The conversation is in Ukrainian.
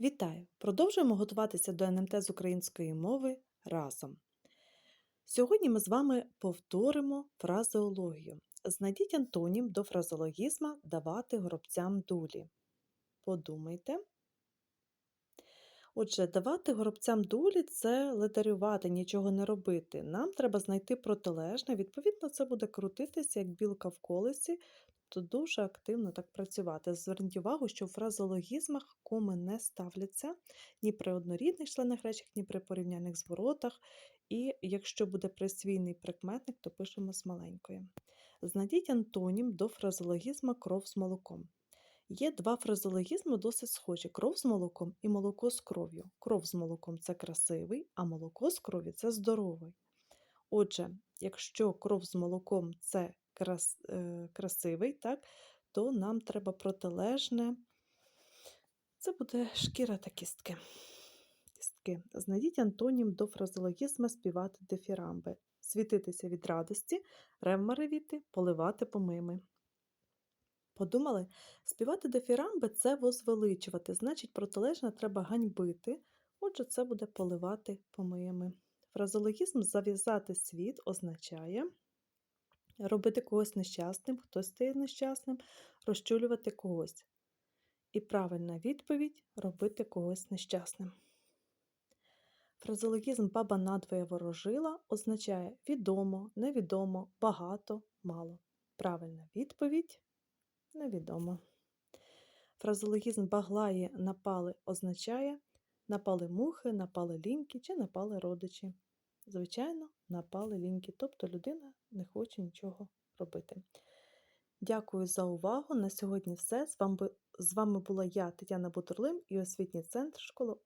Вітаю! Продовжуємо готуватися до НМТ з української мови разом. Сьогодні ми з вами повторимо фразеологію. Знайдіть антонім до фразеологізма давати горобцям дулі. Подумайте. Отже, давати горобцям дулі це ледарювати, нічого не робити. Нам треба знайти протилежне, відповідно, це буде крутитися, як білка в колесі, то дуже активно так працювати. Зверніть увагу, що в фразеологізмах коми не ставляться ні при однорідних членах речень, ні при порівняльних зворотах. І якщо буде присвійний прикметник, то пишемо з маленької. Знайдіть антонім до фразеологізма кров з молоком. Є два фразеологізми досить схожі: кров з молоком і молоко з кров'ю. Кров з молоком це красивий, а молоко з крові це здоровий. Отже, якщо кров з молоком це крас, е, красивий, так, то нам треба протилежне. Це буде шкіра та кістки. кістки. Знайдіть антонім до фразеологізму співати дифірамби. Світитися від радості, ревмаревіти, поливати помими. Подумали? Співати дифірамби це возвеличувати, значить, протилежне треба ганьбити. Отже, це буде поливати помиями. Фразеологізм зав'язати світ означає робити когось нещасним, хтось стає нещасним, розчулювати когось. І правильна відповідь робити когось нещасним. Фразеологізм баба надвоє ворожила означає відомо, невідомо, багато, мало. Правильна відповідь невідомо. Фразеологізм баглає напали означає напали мухи, напали ліньки чи напали родичі. Звичайно, напали ліньки, тобто людина не хоче нічого робити. Дякую за увагу. На сьогодні все. З вами, була я, Тетяна Бутурлим і освітній центр школа